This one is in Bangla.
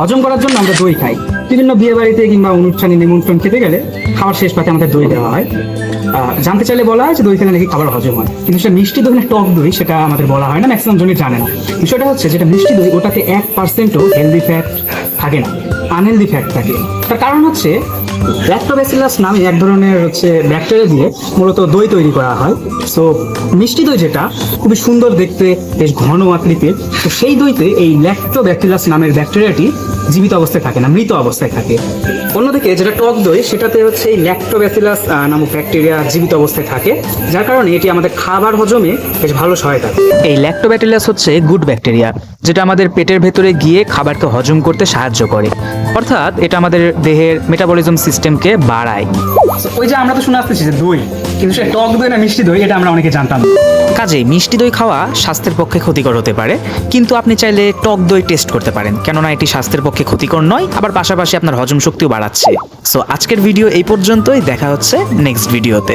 হজম করার জন্য আমরা দই খাই। বিভিন্ন বিয়ে বাড়িতে কিংবা অনুষ্ঠানে নিমন্ত্রণ খেতে গেলে খাওয়ার শেষ পাতে আমাদের দই দেওয়া হয়। জানতে চাইলে বলা হয় যে দই খেলে নাকি খাবার হজম হয়। কিন্তু সেটা মিষ্টি দই না টক দই সেটা আমাদের বলা হয় না ম্যাক্সিমাম জনই জানে না। বিষয়টা হচ্ছে যেটা মিষ্টি দই, ওটাতে এক পার্সেন্টও হেলদি ফ্যাট থাকে না আনহেলদি ফ্যাট থাকে। তার কারণ হচ্ছে ল্যাক্টোব্যাসিলাস নামে এক ধরনের হচ্ছে ব্যাকটেরিয়া দিয়ে মূলত দই তৈরি করা হয়। সো মিষ্টি দই যেটা, খুবই সুন্দর দেখতে, বেশ ঘন আকৃতির। তো সেই দইতে এই নামের ব্যাকটেরিয়াটি জীবিত অবস্থায় থাকে না, মৃত অবস্থায় থাকে। অন্যদিকে যেটা টক দই, সেটাতে হচ্ছে এই ল্যাক্টোব্যাসিলাস নামক ব্যাকটেরিয়া জীবিত অবস্থায় থাকে। যার কারণে এটি আমাদের খাবার হজমে বেশ ভালো সহায়তা এই ল্যাক্টোব্যাটিলাস হচ্ছে গুড ব্যাকটেরিয়া, যেটা আমাদের পেটের ভেতরে গিয়ে খাবারকে হজম করতে সাহায্য করে। অর্থাৎ এটা আমাদের দেহের মেটাবলিজম সিস্টেমকে বাড়ায়। ওই যে আমরা তো শুনে আসতেছি যে দই কিন্তু সে টক দই না মিষ্টি দই এটা আমরা অনেকে জানতাম। কাজেই মিষ্টি দই খাওয়া স্বাস্থ্যের পক্ষে ক্ষতিকর হতে পারে কিন্তু আপনি চাইলে টক দই টেস্ট করতে পারেন কেননা এটি স্বাস্থ্যের পক্ষে ক্ষতিকর নয় আবার পাশাপাশি আপনার হজম শক্তিও বাড়াচ্ছে। সো আজকের ভিডিও এই পর্যন্তই দেখা হচ্ছে নেক্সট ভিডিওতে